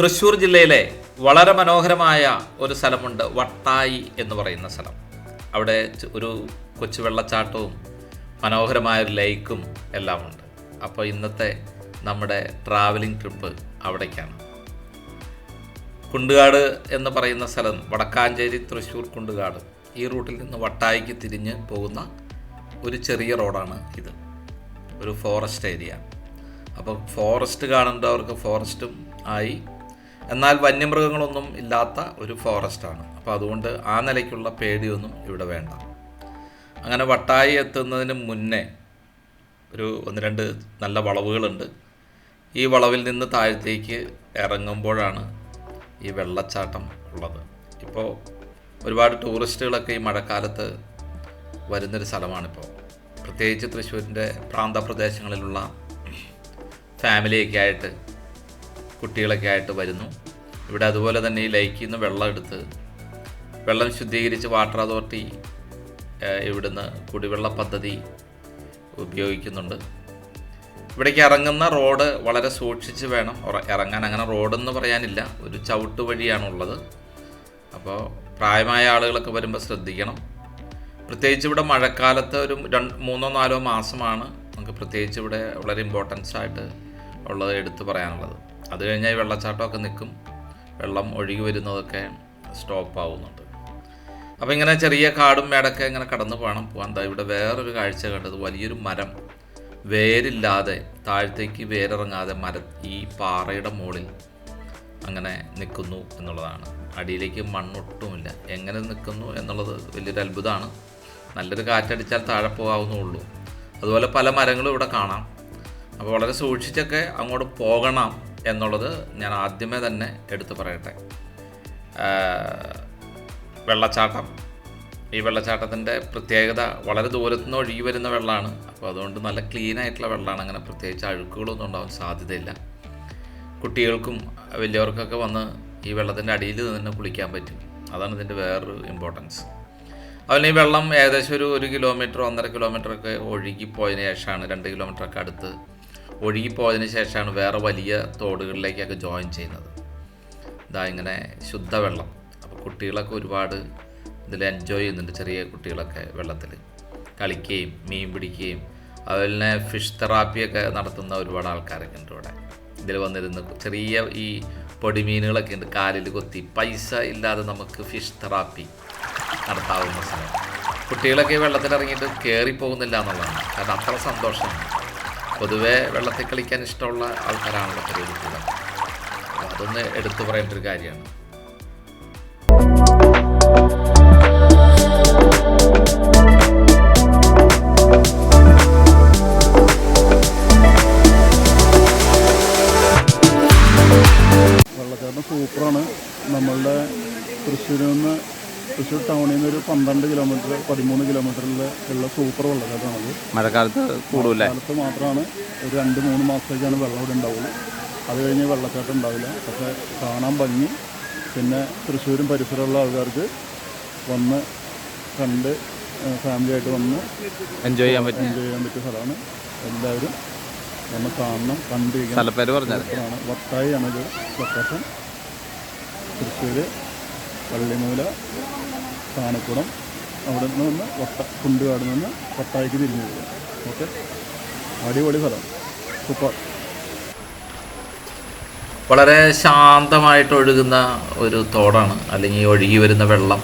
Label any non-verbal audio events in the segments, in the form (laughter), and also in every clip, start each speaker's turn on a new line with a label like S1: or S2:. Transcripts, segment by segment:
S1: തൃശ്ശൂർ ജില്ലയിലെ വളരെ മനോഹരമായ ഒരു സ്ഥലമുണ്ട് വട്ടായി എന്ന് പറയുന്ന സ്ഥലം. അവിടെ ഒരു കൊച്ചു വെള്ളച്ചാട്ടവും മനോഹരമായ ഒരു ലേക്കും എല്ലാം ഉണ്ട് അപ്പോൾ ഇന്നത്തെ നമ്മുടെ ട്രാവലിംഗ് ട്രിപ്പ് അവിടേക്കാണ്. കുണ്ടുകാട് എന്ന് പറയുന്ന സ്ഥലം വടക്കാഞ്ചേരി തൃശ്ശൂർ കുണ്ടുകാട് ഈ റൂട്ടിൽ നിന്ന് വട്ടായിക്ക് തിരിഞ്ഞ് പോകുന്ന ഒരു ചെറിയ റോഡാണ് ഇത്. ഒരു ഫോറസ്റ്റ് ഏരിയ. അപ്പോൾ ഫോറസ്റ്റ് കാണേണ്ടവർക്ക് ഫോറസ്റ്റും ആയി എന്നാൽ വന്യമൃഗങ്ങളൊന്നും ഇല്ലാത്ത ഒരു ഫോറസ്റ്റാണ് അപ്പോൾ അതുകൊണ്ട് ആ നിലയ്ക്കുള്ള പേടിയൊന്നും ഇവിടെ വേണ്ട. അങ്ങനെ വട്ടായി എത്തുന്നതിന് മുന്നേ ഒരു ഒന്ന് രണ്ട് നല്ല വളവുകളുണ്ട്. ഈ വളവിൽ നിന്ന് താഴത്തേക്ക് ഇറങ്ങുമ്പോഴാണ് ഈ വെള്ളച്ചാട്ടം ഉള്ളത്. ഇപ്പോൾ ഒരുപാട് ടൂറിസ്റ്റുകളൊക്കെ ഈ മഴക്കാലത്ത് വരുന്നൊരു സ്ഥലമാണിപ്പോൾ പ്രത്യേകിച്ച് തൃശ്ശൂരിന്റെ പ്രാന്തപ്രദേശങ്ങളിലുള്ള ഫാമിലിയൊക്കെ ആയിട്ട് കുട്ടികളൊക്കെ ആയിട്ട് വരുന്നു. ഇവിടെ അതുപോലെ തന്നെ ഈ ലൈക്കിൽ നിന്ന് വെള്ളം എടുത്ത് വെള്ളം ശുദ്ധീകരിച്ച് വാട്ടർ അതോറിറ്റി ഇവിടുന്ന് കുടിവെള്ള പദ്ധതി ഉപയോഗിക്കുന്നുണ്ട്. ഇവിടേക്ക് ഇറങ്ങുന്ന റോഡ് വളരെ സൂക്ഷിച്ച് വേണം. ഇറങ്ങാൻ അങ്ങനെ റോഡെന്ന് പറയാനില്ല. ഒരു ചവിട്ട് വഴിയാണുള്ളത് അപ്പോൾ പ്രായമായ ആളുകളൊക്കെ വരുമ്പോൾ ശ്രദ്ധിക്കണം. പ്രത്യേകിച്ച് ഇവിടെ മഴക്കാലത്ത് ഒരു രണ്ട് മൂന്നോ നാലോ മാസമാണ് നമുക്ക് പ്രത്യേകിച്ച് ഇവിടെ വളരെ ഇമ്പോർട്ടൻസ് ആയിട്ട് ഉള്ളത് എടുത്തു പറയാനുള്ളത്. അത് കഴിഞ്ഞാൽ വെള്ളച്ചാട്ടമൊക്കെ നിൽക്കും. വെള്ളം ഒഴുകി വരുന്നതൊക്കെ സ്റ്റോപ്പ് ആവുന്നുണ്ട്. അപ്പോൾ ഇങ്ങനെ ചെറിയ കാടും മേടൊക്കെ ഇങ്ങനെ കടന്നു പോകണം പോകാൻ ഇവിടെ വേറൊരു കാഴ്ച കണ്ടത് വലിയൊരു മരം. വേരില്ലാതെ താഴത്തേക്ക് വേരിറങ്ങാതെ മര ഈ പാറയുടെ മുകളിൽ അങ്ങനെ നിൽക്കുന്നു എന്നുള്ളതാണ്. അടിയിലേക്ക് മണ്ണൊട്ടുമില്ല. എങ്ങനെ നിൽക്കുന്നു എന്നുള്ളത് വലിയൊരു അത്ഭുതമാണ്. നല്ലൊരു കാറ്റടിച്ചാൽ താഴെ പോകാവുന്നുള്ളൂ അതുപോലെ പല മരങ്ങളും ഇവിടെ കാണാം. അപ്പോൾ വളരെ സൂക്ഷിച്ചൊക്കെ അങ്ങോട്ട് പോകണം. എന്നുള്ളത് ഞാൻ ആദ്യമേ തന്നെ എടുത്തു പറയട്ടെ. വെള്ളച്ചാട്ടം. ഈ വെള്ളച്ചാട്ടത്തിന്റെ പ്രത്യേകത വളരെ ദൂരത്തു നിന്ന് ഒഴുകി വരുന്ന വെള്ളമാണ്. അപ്പോൾ അതുകൊണ്ട് നല്ല ക്ലീൻ ആയിട്ടുള്ള വെള്ളമാണ്. അങ്ങനെ പ്രത്യേകിച്ച് അഴുക്കുകളൊന്നും ഉണ്ടാവാൻ സാധ്യതയില്ല. കുട്ടികൾക്കും വലിയവർക്കൊക്കെ വന്ന് ഈ വെള്ളത്തിന്റെ അടിയിൽ നിന്ന് കുളിക്കാൻ പറ്റും. അതാണ് ഇതിന്റെ വേറൊരു ഇമ്പോർട്ടൻസ് അതുപോലെ ഈ വെള്ളം ഏകദേശം ഒരു ഒരു കിലോമീറ്റർ ഒന്നര കിലോമീറ്റർ ഒക്കെ ഒഴുകിപ്പോയതിന് ശേഷമാണ് രണ്ട് കിലോമീറ്റർ ഒക്കെ അടുത്ത് ഒഴുകിപ്പോയതിന് ശേഷമാണ് വേറെ വലിയ തോടുകളിലേക്കൊക്കെ ജോയിൻ ചെയ്യുന്നത്. ഇതാ ഇങ്ങനെ ശുദ്ധവെള്ളം. അപ്പോൾ കുട്ടികളൊക്കെ ഒരുപാട് ഇതിൽ എൻജോയ് ചെയ്യുന്നുണ്ട് ചെറിയ കുട്ടികളൊക്കെ വെള്ളത്തിൽ കളിക്കുകയും മീൻ പിടിക്കുകയും. അതുപോലെ തന്നെ ഫിഷ് തെറാപ്പിയൊക്കെ നടത്തുന്ന ഒരുപാട് ആൾക്കാരൊക്കെ ഉണ്ട് ഇവിടെ. ഇതിൽ വന്നിരുന്ന് ചെറിയ ഈ പൊടിമീനുകളൊക്കെ ഉണ്ട് കാലിൽ കൊത്തി പൈസ ഇല്ലാതെ നമുക്ക് ഫിഷ് തെറാപ്പി നടത്താവുന്ന സ്ഥലം കുട്ടികളൊക്കെ വെള്ളത്തിലിറങ്ങിയിട്ട് കയറി പോകുന്നില്ല എന്നുള്ളതാണ്. കാരണം അത്ര സന്തോഷമാണ്. പൊതുവേ വെള്ളത്തിൽ കളിക്കാൻ ഇഷ്ടമുള്ള ആൾക്കാരാണല്ലോ കുട്ടികളൊക്കെ അപ്പോൾ അതൊന്ന് എടുത്തു പറയേണ്ട ഒരു കാര്യമാണ്.
S2: വെള്ളച്ചാട്ടം സൂപ്പറാണ്. നമ്മളുടെ തൃശ്ശൂരിൽ നിന്ന് തൃശ്ശൂർ ടൗണിൽ നിന്ന് ഒരു പന്ത്രണ്ട് കിലോമീറ്റർ പതിമൂന്ന് കിലോമീറ്ററിൽ ഉള്ള സൂപ്പർ വെള്ളച്ചാട്ടമാണത്
S1: മഴക്കാലത്ത് കൂടുതലേ
S2: കാലത്ത് മാത്രമാണ് ഒരു രണ്ട് മൂന്ന് മാസത്തേക്കാണ് വെള്ളം ഇവിടെ ഉണ്ടാവുള്ളൂ. അത് കഴിഞ്ഞ് വെള്ളച്ചാട്ടം ഉണ്ടാവില്ല. പക്ഷെ കാണാൻ ഭംഗി. പിന്നെ തൃശ്ശൂരും പരിസരമുള്ള ആൾക്കാർക്ക് വന്ന് കണ്ട് ഫാമിലി ആയിട്ട് വന്ന്
S1: എൻജോയ് ചെയ്യാൻ പറ്റും
S2: എൻജോയ് ചെയ്യാൻ പറ്റിയ സ്ഥലമാണ്. എല്ലാവരും വന്ന് കാണണം കണ്ടിരിക്കണം.
S1: സ്ഥലപ്പേര്
S2: ആണ് വട്ടായി ആണ് ഇത് ലൊക്കേഷൻ തൃശ്ശൂർ വള്ളിമൂല താനക്കുളം അവിടെ നിന്ന് വന്ന് വട്ട കുണ്ടുകാട് നിന്ന് വട്ടായിക്ക് തിരിഞ്ഞു പോകും ഓക്കെ? അടിപൊളി സ്ഥലം. സൂപ്പർ.
S1: വളരെ ശാന്തമായിട്ട് ഒഴുകുന്ന ഒരു തോടാണ്. അല്ലെങ്കിൽ ഒഴുകി വരുന്ന വെള്ളം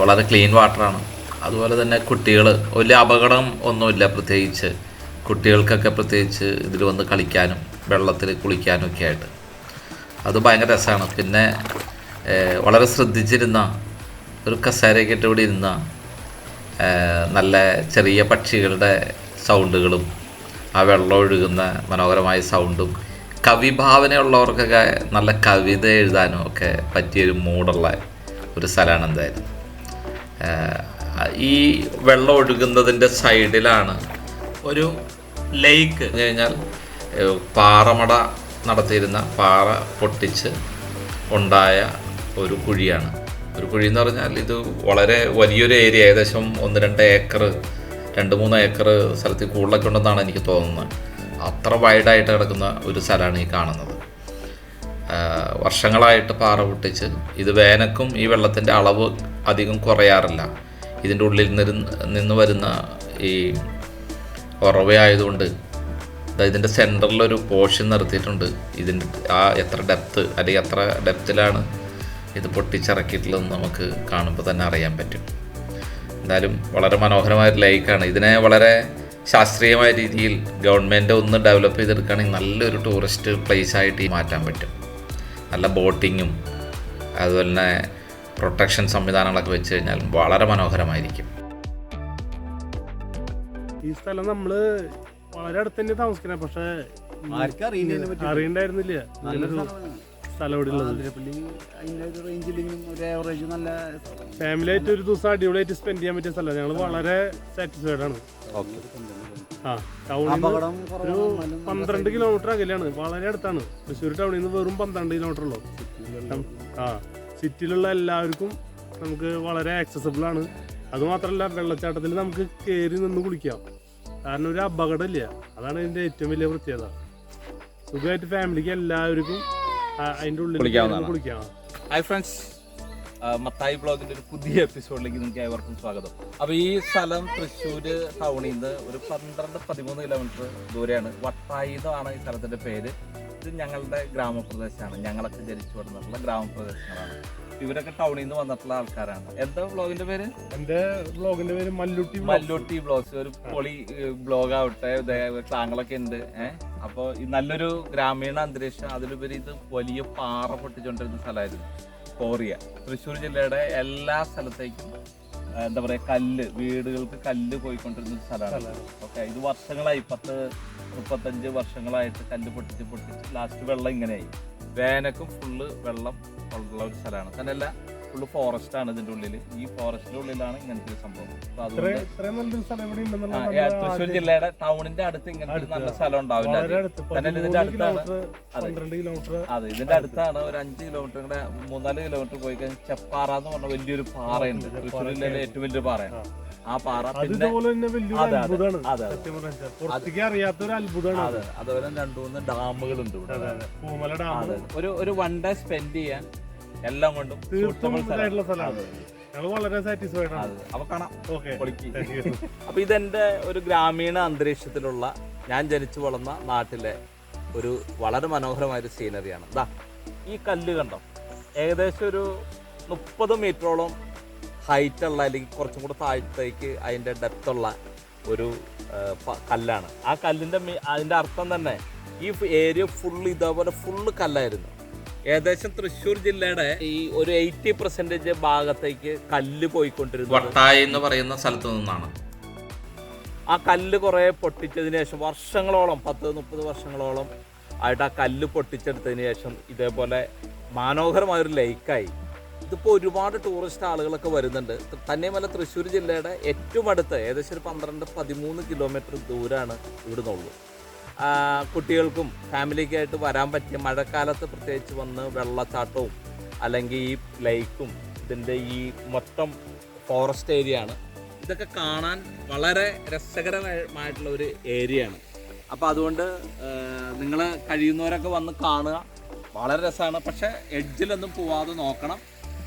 S1: വളരെ ക്ലീൻ വാട്ടറാണ്. അതുപോലെ തന്നെ കുട്ടികൾ വലിയ അപകടം ഒന്നുമില്ല പ്രത്യേകിച്ച്. കുട്ടികൾക്കൊക്കെ പ്രത്യേകിച്ച് ഇതിൽ വന്ന് കളിക്കാനും വെള്ളത്തിൽ കുളിക്കാനും ഒക്കെ ആയിട്ട്. അത് ഭയങ്കര രസമാണ്. പിന്നെ വളരെ ശ്രദ്ധിച്ചിരുന്ന ഒരു കസേരയൊക്കെ ഇട്ട് ഇരുന്ന നല്ല ചെറിയ പക്ഷികളുടെ സൗണ്ടുകളും ആ വെള്ളം ഒഴുകുന്ന മനോഹരമായ സൗണ്ടും കവിഭാവനയുള്ളവർക്കൊക്കെ നല്ല കവിത എഴുതാനും ഒക്കെ പറ്റിയൊരു മൂടുള്ള ഒരു സ്ഥലമാണ് എന്തായാലും. ഈ വെള്ളം ഒഴുകുന്നതിന്റെ സൈഡിലാണ് ഒരു ലേക്ക് എന്ന് കഴിഞ്ഞാൽ പാറമട നടത്തിയിരുന്ന പാറ പൊട്ടിച്ച് ഉണ്ടായ ഒരു കുഴിയാണ്. ഒരു കുഴി എന്ന് പറഞ്ഞാൽ ഇത് വളരെ വലിയൊരു ഏരിയ ഏകദേശം ഒന്ന് രണ്ട് ഏക്കർ രണ്ട് മൂന്ന് ഏക്കർ സ്ഥലത്തിൽ കൂടുതലൊക്കെ ഉണ്ടെന്നാണ് എനിക്ക് തോന്നുന്നത്. അത്ര വൈഡായിട്ട് കിടക്കുന്ന ഒരു സ്ഥലമാണ് ഈ കാണുന്നത്. വർഷങ്ങളായിട്ട് പാറ പൊട്ടിച്ച് ഇത് വേനക്കും ഈ വെള്ളത്തിന്റെ അളവ് അധികം കുറയാറില്ല. ഇതിന്റെ ഉള്ളിൽ നിന്ന് വരുന്ന ഈ ഉറവയായതുകൊണ്ട് ഇതിന്റെ സെന്ററിലൊരു പോർഷൻ നിർത്തിയിട്ടുണ്ട്. ഇതിന്റെ ആ എത്ര ഡെപ്ത്ത് അല്ലെങ്കിൽ എത്ര ഡെപ്തിലാണ് ഇത് പൊട്ടിച്ചിറക്കിയിട്ടുള്ളതെന്ന് നമുക്ക് കാണുമ്പോൾ തന്നെ അറിയാൻ പറ്റും. എന്തായാലും വളരെ മനോഹരമായ ഒരു ലൈക്കാണ്. ഇതിനെ വളരെ ശാസ്ത്രീയമായ രീതിയിൽ ഗവൺമെന്റ് ഒന്ന് ഡെവലപ്പ് ചെയ്തെടുക്കുകയാണെങ്കിൽ നല്ലൊരു ടൂറിസ്റ്റ് പ്ലേസ് ആയിട്ട് ഈ മാറ്റാൻ പറ്റും. നല്ല ബോട്ടിങ്ങും അതുപോലെ തന്നെ പ്രൊട്ടക്ഷൻ സംവിധാനങ്ങളൊക്കെ വെച്ച് കഴിഞ്ഞാൽ വളരെ മനോഹരമായിരിക്കും.
S3: ഈ സ്ഥലം നമ്മൾ വളരെ അടുത്ത് തന്നെ താമസിക്കണേ പക്ഷേ അറിയണ്ടായിരുന്നില്ല. സ്ഥലം ഇവിടെ ഉള്ളത്
S4: ആതിരപ്പള്ളി ഒരു റേഞ്ചിലെങ്കിലും ഒരു ആവറേജ് നല്ല
S3: ഫാമിലി ആയിട്ട് ഒരു ദിവസം അടിപൊളിയായിട്ട് സ്പെൻഡ് ചെയ്യാൻ പറ്റിയ സ്ഥലമാണ് ഞങ്ങൾ വളരെ സാറ്റിസ്ഫൈഡ് ആണ്. ആ ടൗണിൽ
S4: അപകടം
S3: ഒരു
S4: കുറവാണ്
S3: പന്ത്രണ്ട് കിലോമീറ്റർ അകലെയാണ്. വളരെ അടുത്താണ്. തൃശ്ശൂർ ടൗണിൽ നിന്ന് വെറും പന്ത്രണ്ട് കിലോമീറ്റർ ഉള്ളൂ. ആ സിറ്റിയിലുള്ള എല്ലാവർക്കും നമുക്ക് വളരെ ആക്സസബിൾ ആണ്. അതുമാത്രമല്ല വെള്ളച്ചാട്ടത്തിൽ നമുക്ക് കയറി നിന്ന് കുളിക്കാം. കാരണം ഒരു അപകടമില്ല. അതാണ് ഇതിന്റെ ഏറ്റവും വലിയ പ്രത്യേകത. സുഖമായിട്ട് ഫാമിലിക്ക് എല്ലാവർക്കും അതിന്റെ ഉള്ളിൽ
S5: കുളിക്കാവുന്നതാണ്.
S3: കയറി കുളിക്കാം.
S5: ഹായ് ഫ്രണ്ട്സ് മത്തായി ബ്ലോഗിന്റെ ഒരു പുതിയ എപ്പിസോഡിലേക്ക് നിങ്ങൾക്ക് ഏവർക്കും സ്വാഗതം. അപ്പൊ ഈ സ്ഥലം തൃശ്ശൂര് ടൗണിൽ നിന്ന് ഒരു പന്ത്രണ്ട് പതിമൂന്ന് കിലോമീറ്റർ ദൂരെയാണ്. വട്ടായി എന്നാണ് ഈ സ്ഥലത്തിന്റെ പേര്. ഇത് ഞങ്ങളുടെ ഗ്രാമപ്രദേശമാണ്. ഞങ്ങളൊക്കെ ജനിച്ചു വളർന്നിട്ടുള്ള ഗ്രാമപ്രദേശങ്ങളാണ്. ഇവരൊക്കെ ടൗണിൽ നിന്ന് വന്നിട്ടുള്ള ആൾക്കാരാണ്. എന്താ ബ്ലോഗിന്റെ പേര്?
S3: എന്റെ ബ്ലോഗിന്റെ പേര് മല്ലുട്ടി
S5: മല്ലുട്ടി ബ്ലോഗ്സ് ഒരു പൊളി ബ്ലോഗ് ആവട്ടെ താങ്കളൊക്കെ ഉണ്ട് ഏഹ് അപ്പോൾ നല്ലൊരു ഗ്രാമീണ അന്തരീക്ഷം അതിലുപരി ഇത് വലിയ പാറ പൊട്ടിച്ചുകൊണ്ടിരുന്ന സ്ഥലമായിരുന്നു കോറിയ. തൃശ്ശൂർ ജില്ലയുടെ എല്ലാ സ്ഥലത്തേക്കും എന്താ പറയാ കല്ല് വീടുകൾക്ക് കല്ല് പോയിക്കൊണ്ടിരുന്ന സ്ഥലമാണ് ഓക്കെ ഇത് വർഷങ്ങളായി പത്ത് മുപ്പത്തഞ്ച് വർഷങ്ങളായിട്ട് കല്ല് പൊട്ടിച്ച് പൊട്ടിച്ച് ലാസ്റ്റ് വെള്ളം ഇങ്ങനെയായി. വേനക്കും ഫുള്ള് വെള്ളം ഉള്ള ഒരു സ്ഥലമാണ്. തന്നെയല്ല ഫുള്ള് ഫോറസ്റ്റ് ആണ് ഇതിന്റെ ഉള്ളിൽ ഈ ഫോറസ്റ്റിന്റെ ഉള്ളിലാണ് ഇങ്ങനത്തെ ഒരു സംഭവം. അപ്പൊ അതുകൊണ്ട് ആ, ഏ, തൃശ്ശൂർ ജില്ലയുടെ ടൗണിന്റെ അടുത്ത് ഇങ്ങനത്തെ ഒരു നല്ല സ്ഥലം ഉണ്ടാവില്ല ഇതിന്റെ അടുത്താണ്. അതെ.
S3: പന്ത്രണ്ട് കിലോമീറ്റർ
S5: അതെ ഇതിന്റെ അടുത്താണ് ഒരു അഞ്ച് കിലോമീറ്റർ കൂടെ മൂന്നാൽ കിലോമീറ്റർ പോയി കഴിഞ്ഞാൽ ചെപ്പാറ എന്ന് പറഞ്ഞ വലിയൊരു പാറയുണ്ട്. തൃശ്ശൂർ ജില്ലയിലെ ഏറ്റവും വലിയൊരു പാറയാണ്. ആ പാറ പിന്നെ അതെ, അതെ, അതെ,
S3: അത്ഭുതമാണ്
S5: അതെ അതുപോലെ രണ്ടു മൂന്ന് ഡാമുകളുണ്ട് ഇവിടെ.
S3: പൂമല ഡാം.
S5: അതെ. ഒരു ഒരു വൺ ഡേ സ്പെൻഡ് ചെയ്യാൻ എല്ലാം കൊണ്ടും
S3: തീർത്തും
S5: suitable സ്ഥലം.
S3: ഇതായിട്ടുള്ള സ്ഥലമാണ്.
S5: അതെ,
S3: ഞങ്ങൾ വളരെ സാറ്റിസ്ഫൈഡ് ആണ്.
S5: അതെ. അപ്പൊ കാണാം.
S3: ഓക്കെ.
S5: പൊളിക്ക്. (laughs) അപ്പൊ ഇതെന്റെ ഒരു ഗ്രാമീണ അന്തരീക്ഷത്തിലുള്ള ഞാൻ ജനിച്ചു വളർന്ന നാട്ടിലെ ഒരു വളരെ മനോഹരമായ ഒരു സീനറിയാണ് ദാ ഈ കല്ല് കണ്ടോ? ഏകദേശം ഒരു മുപ്പത് മീറ്ററോളം ഹൈറ്റ് ഉള്ള അല്ലെങ്കിൽ കുറച്ചും കൂടെ താഴത്തേക്ക് അതിന്റെ ഡെപ്ത് ഉള്ള ഒരു കല്ലാണ്. ആ കല്ലിന്റെ അതിന്റെ അർത്ഥം തന്നെ ഈ ഏരിയ ഫുള്ള് ഇതേപോലെ ഫുള്ള് കല്ലായിരുന്നു. ഏകദേശം തൃശ്ശൂർ ജില്ലയുടെ ഈ ഒരു എയ്റ്റി പെർസെന്റേജ് ഭാഗത്തേക്ക് കല്ല് പോയിക്കൊണ്ടിരുന്നു
S1: വട്ടായി എന്ന് പറയുന്ന സ്ഥലത്ത് നിന്നാണ്.
S5: ആ കല്ല് കുറേ പൊട്ടിച്ചതിന് ശേഷം വർഷങ്ങളോളം പത്ത് മുപ്പത് വർഷങ്ങളോളം ആയിട്ട് ആ കല്ല് പൊട്ടിച്ചെടുത്തതിന് ശേഷം ഇതേപോലെ മനോഹരമായൊരു ലേക്കായി ഇതിപ്പോൾ ഒരുപാട് ടൂറിസ്റ്റ് ആളുകളൊക്കെ വരുന്നുണ്ട്. തന്നെയുമല്ല തൃശ്ശൂർ ജില്ലയുടെ ഏറ്റവും അടുത്ത് ഏകദേശം ഒരു പന്ത്രണ്ട് പതിമൂന്ന് കിലോമീറ്റർ ദൂരമാണ് ഇവിടുന്ന് ഉള്ളൂ ആ, കുട്ടികൾക്കും ഫാമിലിക്കായിട്ട് വരാൻ പറ്റിയ മഴക്കാലത്ത് പ്രത്യേകിച്ച് വന്ന് വെള്ളച്ചാട്ടവും അല്ലെങ്കിൽ ഈ ലൈക്കും ഇതിന്റെ ഈ മൊത്തം ഫോറസ്റ്റ് ഏരിയ ആണ്. ഇതൊക്കെ കാണാൻ വളരെ രസകരമായിട്ടുള്ള ഒരു ഏരിയ ആണ്. അപ്പോൾ അതുകൊണ്ട് നിങ്ങൾ കഴിയുന്നവരൊക്കെ വന്ന് കാണുക. വളരെ രസമാണ്. പക്ഷേ എഡ്ജിലൊന്നും പോവാതെ നോക്കണം.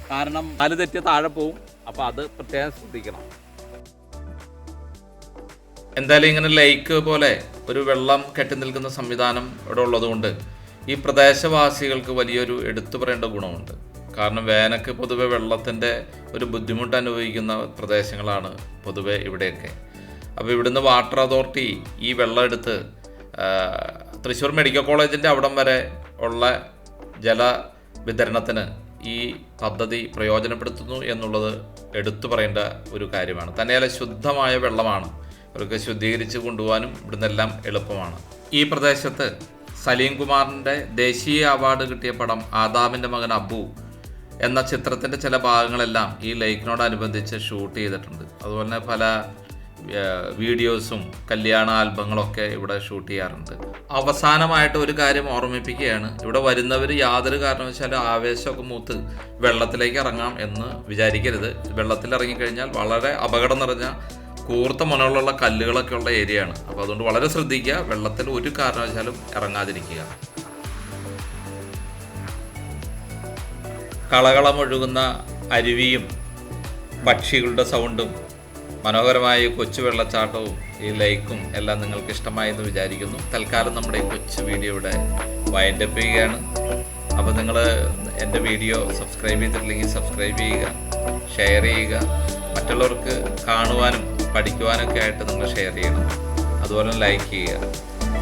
S5: കാരണം കാൽ തെറ്റിയ താഴെ പോവും. അപ്പോൾ അത് പ്രത്യേകം ശ്രദ്ധിക്കണം.
S1: എന്തായാലും ഇങ്ങനെ ലൈക്ക് പോലെ ഒരു വെള്ളം കെട്ടി നിൽക്കുന്ന സംവിധാനം ഇവിടെ ഉള്ളതുകൊണ്ട് ഈ പ്രദേശവാസികൾക്ക് വലിയൊരു എടുത്തു പറയേണ്ട ഗുണമുണ്ട്. കാരണം വേനക്ക് പൊതുവെ വെള്ളത്തിന്റെ ഒരു ബുദ്ധിമുട്ട് അനുഭവിക്കുന്ന പ്രദേശങ്ങളാണ് പൊതുവെ ഇവിടെയൊക്കെ. അപ്പോൾ ഇവിടുന്ന് വാട്ടർ അതോറിറ്റി ഈ വെള്ളം എടുത്ത് തൃശ്ശൂർ മെഡിക്കൽ കോളേജിന്റെ അവിടം വരെ ഉള്ള ജല വിതരണത്തിന് ഈ പദ്ധതി പ്രയോജനപ്പെടുത്തുന്നു എന്നുള്ളത് എടുത്തു പറയേണ്ട ഒരു കാര്യമാണ്. തന്നെയല്ല ശുദ്ധമായ വെള്ളമാണ്. അവർക്ക് ശുദ്ധീകരിച്ച് കൊണ്ടുപോകാനും ഇവിടുന്നെല്ലാം എളുപ്പമാണ്. ഈ പ്രദേശത്ത് സലീം കുമാറിന്റെ ദേശീയ അവാർഡ് കിട്ടിയ പടം ആദാമിന്റെ മകൻ അബു എന്ന ചിത്രത്തിന്റെ ചില ഭാഗങ്ങളെല്ലാം ഈ ലൈക്കിനോടനുബന്ധിച്ച് ഷൂട്ട് ചെയ്തിട്ടുണ്ട്. അതുപോലെ തന്നെ പല വീഡിയോസും കല്യാണ ആൽബങ്ങളൊക്കെ ഇവിടെ ഷൂട്ട് ചെയ്യാറുണ്ട്. അവസാനമായിട്ട് ഒരു കാര്യം ഓർമ്മിപ്പിക്കുകയാണ്. ഇവിടെ വരുന്നവർ യാതൊരു കാരണവശാലും ആവേശമൊക്കെ മൂത്ത് വെള്ളത്തിലേക്ക് ഇറങ്ങാം എന്ന് വിചാരിക്കരുത്. വെള്ളത്തിൽ ഇറങ്ങിക്കഴിഞ്ഞാൽ വളരെ അപകടം നിറഞ്ഞ കൂർത്ത മുനകളുള്ള കല്ലുകളൊക്കെ ഉള്ള ഏരിയ ആണ് അപ്പോൾ അതുകൊണ്ട് വളരെ ശ്രദ്ധിക്കുക വെള്ളത്തിൽ ഒരു കാരണവശാലും ഇറങ്ങാതിരിക്കുക. കളകളമൊഴുകുന്ന അരുവിയും പക്ഷികളുടെ സൗണ്ടും മനോഹരമായ കൊച്ചു വെള്ളച്ചാട്ടവും ഈ ലൈക്കും എല്ലാം നിങ്ങൾക്ക് ഇഷ്ടമായി എന്ന് വിചാരിക്കുന്നു. തൽക്കാലം നമ്മുടെ ഈ കൊച്ചു വീഡിയോ ഇവിടെ വൈൻഡപ്പ് ചെയ്യുകയാണ്. അപ്പോൾ നിങ്ങൾ എന്റെ വീഡിയോ സബ്സ്ക്രൈബ് ചെയ്തിട്ടില്ലെങ്കിൽ സബ്സ്ക്രൈബ് ചെയ്യുക ഷെയർ ചെയ്യുക. മറ്റുള്ളവർക്ക് കാണുവാനും പഠിക്കുവാനൊക്കെ ആയിട്ട് നിങ്ങൾ ഷെയർ ചെയ്യണം. അതുപോലെ ലൈക്ക് ചെയ്യുക.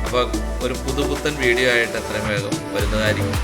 S1: അപ്പോൾ ഒരു പുതുപുത്തൻ വീഡിയോ ആയിട്ട് എത്രയും വേഗം വരുന്നതായിരിക്കും.